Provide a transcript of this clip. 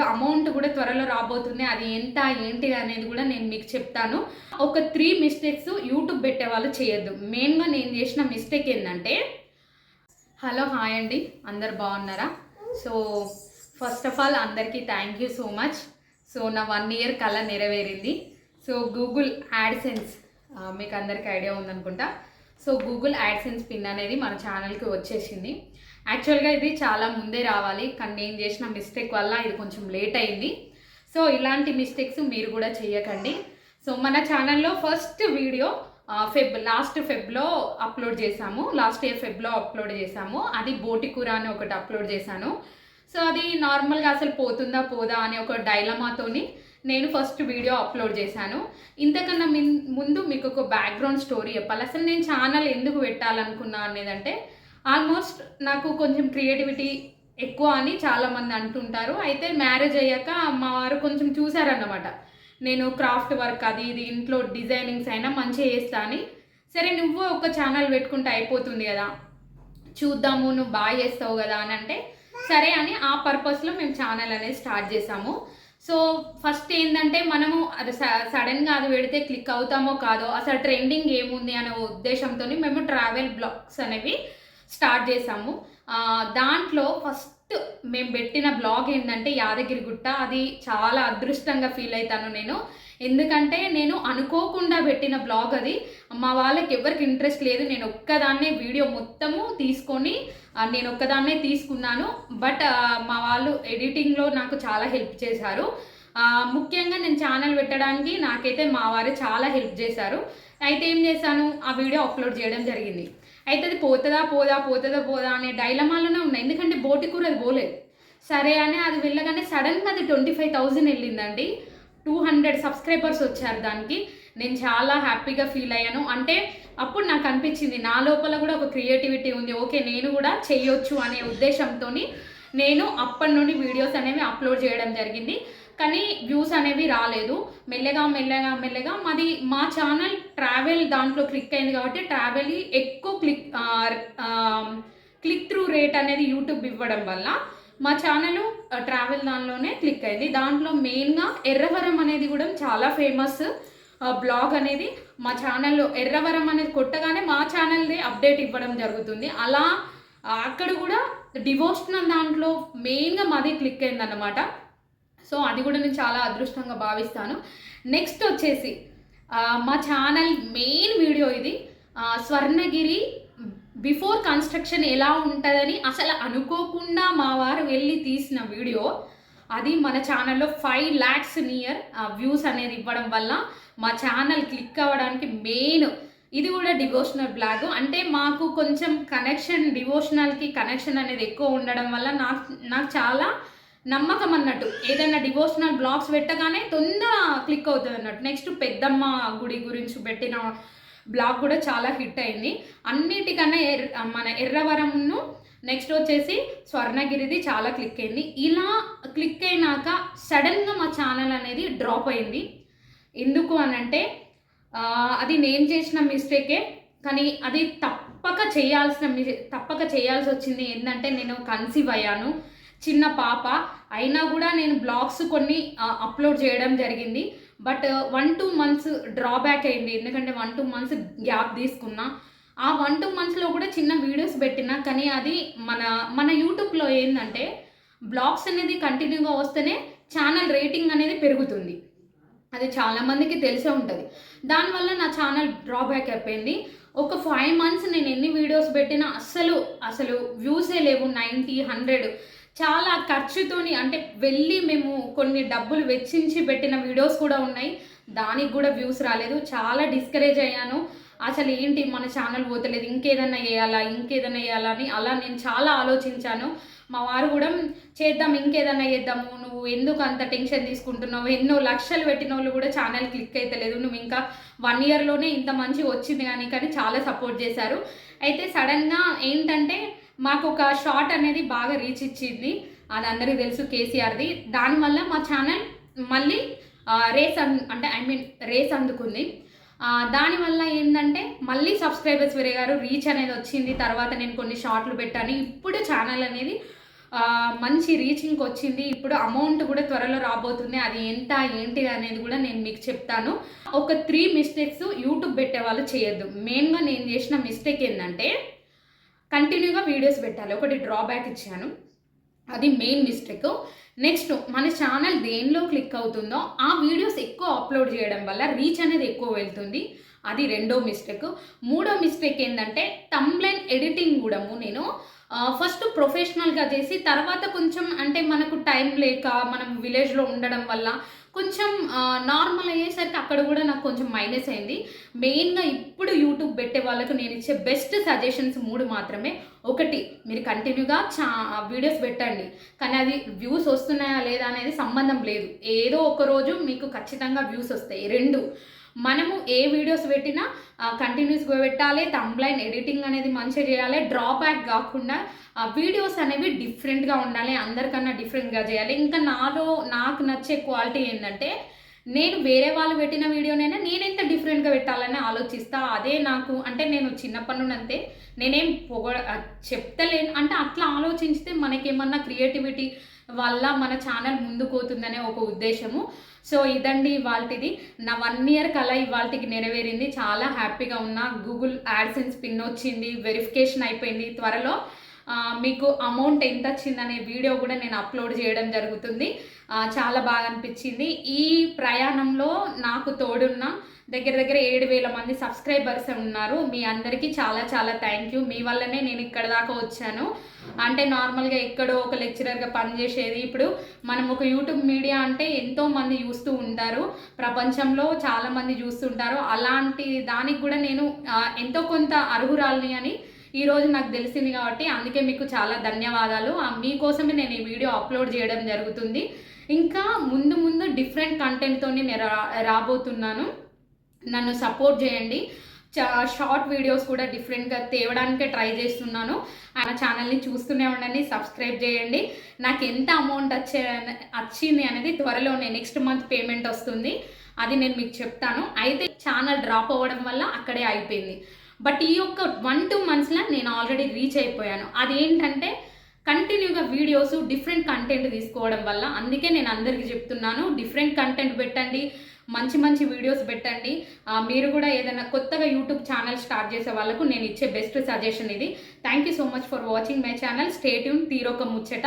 ఇప్పుడు అమౌంట్ కూడా త్వరలో రాబోతుంది. అది ఎంత ఏంటి అనేది కూడా నేను మీకు చెప్తాను. ఒక త్రీ మిస్టేక్స్ యూట్యూబ్ పెట్టే వాళ్ళు చేయొద్దు. మెయిన్గా నేను చేసిన మిస్టేక్ ఏంటంటే హలో హాయ్ అండి. అందరు బాగున్నారా? సో ఫస్ట్ ఆఫ్ ఆల్ అందరికీ thank you so much so నా వన్ ఇయర్ కళ నెరవేరింది. సో గూగుల్ యాడ్సెన్స్ మీకు అందరికీ ఐడియా ఉందనుకుంటా. సో గూగుల్ యాడ్సెన్స్ పిన్ అనేది మన ఛానల్కి వచ్చేసింది. యాక్చువల్గా ఇది చాలా ముందే రావాలి కానీ నేను చేసిన మిస్టేక్ వల్ల ఇది కొంచెం లేట్ అయింది. సో ఇలాంటి మిస్టేక్స్ మీరు కూడా చేయకండి. సో మన ఛానల్లో ఫస్ట్ వీడియో ఫెబ్ లాస్ట్ ఫెబ్లో అప్లోడ్ చేశాము. లాస్ట్ ఇయర్ ఫెబ్లో అప్లోడ్ చేశాము. అది బోటి కూర అని ఒకటి అప్లోడ్ చేశాను. సో అది నార్మల్గా అసలు పోతుందా పోదా అనే ఒక డైలమాతోని నేను ఫస్ట్ వీడియో అప్లోడ్ చేశాను. ఇంతకన్నా మిన్- ముందు మీకు ఒక బ్యాక్గ్రౌండ్ స్టోరీ చెప్పాలి. అసలు నేను ఛానల్ ఎందుకు పెట్టాలనుకున్నా అనేదంటే ఆల్మోస్ట్ నాకు కొంచెం క్రియేటివిటీ ఎక్కువ అని చాలామంది అంటుంటారు. అయితే మ్యారేజ్ అయ్యాక మా వారు కొంచెం చూసారన్నమాట. నేను క్రాఫ్ట్ వర్క్ అది ఇది ఇంట్లో డిజైనింగ్స్ అయినా మంచిగా చేస్తా అని. సరే నువ్వు ఒక ఛానల్ పెట్టుకుంటే అయిపోతుంది కదా. చూద్దాము నువ్వు బాగా చేస్తావు కదా అని అంటే సరే అని ఆ పర్పస్లో మేము ఛానల్ అనేది స్టార్ట్ చేసాము సో ఫస్ట్ ఏంటంటే మనము అది సడన్గా అది పెడితే క్లిక్ అవుతామో కాదో అసలు ట్రెండింగ్ ఏముంది అనే ఉద్దేశంతో మేము ట్రావెల్ బ్లాగ్స్ అనేవి స్టార్ట్ చేసాము దాంట్లో ఫస్ట్ మేము పెట్టిన బ్లాగ్ ఏంటంటే యాదగిరి గుట్ట అది చాలా అదృష్టంగా ఫీల్ అవుతాను నేను. ఎందుకంటే నేను అనుకోకుండా పెట్టిన బ్లాగ్ అది. మా వాళ్ళకి ఎవరికి ఇంట్రెస్ట్ లేదు. నేను ఒక్కదాన్నే వీడియో మొత్తము తీసుకొని నేను ఒక్కదాన్నే తీసుకున్నాను. బట్ మా వాళ్ళు ఎడిటింగ్లో నాకు చాలా హెల్ప్ చేశారు. ముఖ్యంగా నేను ఛానల్ పెట్టడానికి నాకైతే మా వారు చాలా హెల్ప్ చేశారు. అయితే ఏం చేశాను? ఆ వీడియో అప్లోడ్ చేయడం జరిగింది. అయితే అది పోతుందా పోదా పోతుందా పోదా అనే డైలమాలోనే ఉన్నాయి ఎందుకంటే బోటి కూర అది పోలేదు. సరే అని అది వెళ్ళగానే సడన్గా అది ట్వంటీ ఫైవ్ థౌజండ్ వెళ్ళిందండి. టూ హండ్రెడ్ సబ్స్క్రైబర్స్ వచ్చారు దానికి. నేను చాలా హ్యాపీగా ఫీల్ అయ్యాను. అంటే అప్పుడు నాకు అనిపించింది నా లోపల కూడా ఒక క్రియేటివిటీ ఉంది. ఓకే నేను కూడా చేయొచ్చు అనే ఉద్దేశంతో నేను అప్పటి నుండి వీడియోస్ అనేవి అప్లోడ్ చేయడం జరిగింది. కానీ వ్యూస్ అనేవి రాలేదు. మెల్లగా మెల్లగా మెల్లగా మాది మా ఛానల్ ట్రావెల్ దాంట్లో క్లిక్ అయింది కాబట్టి ట్రావెల్ ఎక్కువ క్లిక్ క్లిక్ త్రూ రేట్ అనేది యూట్యూబ్ ఇవ్వడం వల్ల మా ఛానల్ ట్రావెల్ దానిలోనే క్లిక్ అయింది. దాంట్లో మెయిన్గా ఎర్రవరం అనేది కూడా చాలా ఫేమస్ బ్లాగ్ అనేది. మా ఛానల్లో ఎర్రవరం అనేది కొట్టగానే మా ఛానల్ది అప్డేట్ ఇవ్వడం జరుగుతుంది. అలా అక్కడ కూడా డివోషనల్ దాంట్లో మెయిన్గా మాది క్లిక్ అయిందన్నమాట. సో అది కూడా నేను చాలా అదృష్టంగా భావిస్తాను. నెక్స్ట్ వచ్చేసి మా ఛానల్ మెయిన్ వీడియో ఇది. స్వర్ణగిరి బిఫోర్ కన్స్ట్రక్షన్ ఎలా ఉంటుందని అసలు అనుకోకుండా మా వారు వెళ్ళి తీసిన వీడియో అది మన ఛానల్లో ఫైవ్ ల్యాక్స్ నియర్ వ్యూస్ అనేది ఇవ్వడం వల్ల మా ఛానల్ క్లిక్ అవ్వడానికి మెయిన్ ఇది కూడా డివోషనల్ బ్లాగ్ అంటే మాకు కొంచెం కనెక్షన్ డివోషనల్కి కనెక్షన్ అనేది ఎక్కువ ఉండడం వల్ల నాకు నాకు చాలా నమ్మకం అన్నట్టు. ఏదైనా డివోషనల్ బ్లాగ్స్ పెట్టగానే తొందర క్లిక్ అవుతుంది అన్నట్టు. నెక్స్ట్ పెద్దమ్మ గుడి గురించి పెట్టిన బ్లాగ్ కూడా చాలా హిట్ అయింది. అన్నిటికన్నా ఎర్ మన ఎర్రవరంను నెక్స్ట్ వచ్చేసి స్వర్ణగిరిది చాలా క్లిక్ అయింది. ఇలా క్లిక్ అయినాక సడన్గా మా ఛానల్ అనేది డ్రాప్ అయింది. ఎందుకు అనంటే అది నేను చేసిన మిస్టేకే కానీ అది తప్పక చేయాల్సిన mi- తప్పక చేయాల్సి వచ్చింది. ఏంటంటే నేను కన్సీవ్ అయ్యాను. చిన్న పాప. అయినా కూడా నేను బ్లాగ్స్ కొన్ని అప్లోడ్ చేయడం జరిగింది. But one two months drawback అయింది. ఎందుకంటే వన్ టూ మంత్స్ గ్యాప్ తీసుకున్నా. ఆ వన్ టూ మంత్స్లో కూడా చిన్న వీడియోస్ పెట్టినా. కానీ అది మన మన యూట్యూబ్లో ఏంటంటే బ్లాగ్స్ అనేది కంటిన్యూగా వస్తేనే ఛానల్ రేటింగ్ అనేది పెరుగుతుంది. అది చాలామందికి తెలిసే ఉంటుంది. దానివల్ల నా ఛానల్ డ్రాబ్యాక్ అయిపోయింది. ఒక ఫైవ్ మంత్స్ నేను ఎన్ని వీడియోస్ పెట్టినా అస్సలు అసలు వ్యూసే లేవు. నైంటీ హండ్రెడ్ చాలా ఖర్చుతోని అంటే వెళ్ళి మేము కొన్ని డబ్బులు వెచ్చించి పెట్టిన వీడియోస్ కూడా ఉన్నాయి. దానికి కూడా వ్యూస్ రాలేదు. చాలా డిస్కరేజ్ అయ్యాను. అసలు ఏంటి మన ఛానల్ పోతలేదు. ఇంకేదన్నా వేయాలా ఇంకేదన్నా వేయాలా అని అలా నేను చాలా ఆలోచించాను. మా వారు కూడా చేద్దాం ఇంకేదన్నా చేద్దాము. నువ్వు ఎందుకు అంత టెన్షన్ తీసుకుంటున్నావు? ఎన్నో లక్షలు పెట్టిన వాళ్ళు కూడా ఛానల్ క్లిక్ అవుతలేదు నువ్వు ఇంకా వన్ ఇయర్లోనే ఇంత మంచి వచ్చింది కానీ కానీ చాలా సపోర్ట్ చేశారు. అయితే సడన్గా ఏంటంటే మాకు ఒక షార్ట్ అనేది బాగా రీచ్ ఇచ్చింది. అది అందరికీ తెలుసు కేసీఆర్ది. దానివల్ల మా ఛానల్ మళ్ళీ రేస్ అన్ అంటే ఐ మీన్ రేస్ అందుకుంది. దానివల్ల ఏంటంటే మళ్ళీ సబ్స్క్రైబర్స్ పెరిగారు రీచ్ అనేది వచ్చింది. తర్వాత నేను కొన్ని షార్ట్లు పెట్టాను. ఇప్పుడు ఛానల్ అనేది మంచి రీచింగ్కి వచ్చింది. ఇప్పుడు అమౌంట్ కూడా త్వరలో రాబోతుంది. అది ఎంత ఏంటి అనేది కూడా నేను మీకు చెప్తాను. ఒక త్రీ మిస్టేక్స్ యూట్యూబ్ పెట్టే వాళ్ళు చేయొద్దు మెయిన్గా నేను చేసిన మిస్టేక్ ఏంటంటే కంటిన్యూగా వీడియోస్ పెట్టాలి. ఒకటి డ్రాబ్యాక్ ఇచ్చాను. అది మెయిన్ మిస్టేక్ నెక్స్ట్ మన ఛానల్ దేనిలో క్లిక్ అవుతుందో ఆ వీడియోస్ ఎక్కువ అప్లోడ్ చేయడం వల్ల రీచ్ అనేది ఎక్కువ వెళ్తుంది. అది రెండో మిస్టేక్ మూడో మిస్టేక్ ఏంటంటే తమ్లైన్ ఎడిటింగ్ కూడా నేను ఫస్ట్ ప్రొఫెషనల్గా చేసి తర్వాత కొంచెం అంటే మనకు టైం లేక మనం విలేజ్లో ఉండడం వల్ల కొంచెం నార్మల్ అయ్యేసరికి అక్కడ కూడా నాకు కొంచెం మైనస్ అయింది. మెయిన్గా ఇప్పుడు యూట్యూబ్ పెట్టే వాళ్ళకు నేను ఇచ్చే బెస్ట్ సజెషన్స్ మూడు మాత్రమే. ఒకటి మీరు కంటిన్యూగా చా వీడియోస్ పెట్టండి. కానీ అది వ్యూస్ వస్తున్నాయా లేదా అనేది సంబంధం లేదు. ఏదో ఒక రోజు మీకు ఖచ్చితంగా వ్యూస్ వస్తాయి. రెండు మనము ఏ వీడియోస్ పెట్టినా కంటిన్యూస్గా పెట్టాలి తమ్లైన్ ఎడిటింగ్ అనేది మంచిగా చేయాలి. డ్రాబ్యాక్ కాకుండా ఆ వీడియోస్ అనేవి డిఫరెంట్గా ఉండాలి అందరికన్నా డిఫరెంట్గా చేయాలి. ఇంకా నాలో నాకు నచ్చే క్వాలిటీ ఏంటంటే నేను వేరే వాళ్ళు పెట్టిన వీడియోనైనా నేను ఎంత డిఫరెంట్గా పెట్టాలని ఆలోచిస్తా అదే నాకు అంటే నేను చిన్నప్పటి నుండి అంతే నేనేం పొగ చెప్తలేను. అంటే అట్లా ఆలోచించితే మనకేమన్నా క్రియేటివిటీ వల్ల మన ఛానల్ ముందుకు పోతుందనే ఒక ఉద్దేశము. సో ఇదండి ఇవాళది నా వన్ ఇయర్ కళ ఇవాళకి నెరవేరింది. చాలా హ్యాపీగా ఉన్నా. గూగుల్ యాడ్సెన్స్ పిన్ వచ్చింది. వెరిఫికేషన్ అయిపోయింది. త్వరలో మీకు అమౌంట్ ఎంత వచ్చిందనే వీడియో కూడా నేను అప్లోడ్ చేయడం జరుగుతుంది. చాలా బాగా అనిపించింది. ఈ ప్రయాణంలో నాకు తోడున్న దగ్గర దగ్గర ఏడు వేల మంది సబ్స్క్రైబర్స్ ఉన్నారు. మీ అందరికీ చాలా చాలా థ్యాంక్ యూ మీ వల్లనే నేను ఇక్కడ దాకా వచ్చాను. అంటే నార్మల్గా ఎక్కడో ఒక లెక్చరర్గా పనిచేసేది ఇప్పుడు మనం ఒక యూట్యూబ్ మీడియా అంటే ఎంతో మంది చూస్తూ ఉంటారు. ప్రపంచంలో చాలామంది చూస్తుంటారు. అలాంటి దానికి కూడా నేను ఎంతో కొంత అర్హురాలని అని ఈ రోజు నాకు తెలిసింది కాబట్టి అందుకే మీకు చాలా ధన్యవాదాలు. మీకోసమే నేను ఈ వీడియో అప్లోడ్ చేయడం జరుగుతుంది. ఇంకా ముందు ముందు డిఫరెంట్ కంటెంట్తో నేను రా రాబోతున్నాను. నన్ను సపోర్ట్ చేయండి. చా షార్ట్ వీడియోస్ కూడా డిఫరెంట్గా తేవడానికే ట్రై చేస్తున్నాను. ఆ ఛానల్ని చూస్తూనే ఉండండి సబ్స్క్రైబ్ చేయండి. నాకు ఎంత అమౌంట్ వచ్చే వచ్చింది అనేది త్వరలోనే నెక్స్ట్ మంత్ పేమెంట్ వస్తుంది. అది నేను మీకు చెప్తాను. అయితే ఛానల్ డ్రాప్ అవ్వడం వల్ల అక్కడే అయిపోయింది. బట్ ఈ యొక్క వన్ టూ మంత్స్లో నేను ఆల్రెడీ రీచ్ అయిపోయాను. అదేంటంటే కంటిన్యూగా వీడియోస్ డిఫరెంట్ కంటెంట్ తీసుకోవడం వల్ల అందుకే నేను అందరికీ చెప్తున్నాను డిఫరెంట్ కంటెంట్ పెట్టండి మంచి మంచి వీడియోస్ పెట్టండి. మీరు కూడా ఏదైనా కొత్తగా యూట్యూబ్ ఛానల్ స్టార్ట్ చేసే వాళ్ళకు నేను ఇచ్చే బెస్ట్ సజెషన్ ఇది. Thank you so much for watching my channel stay tune తీరొక ముచ్చట.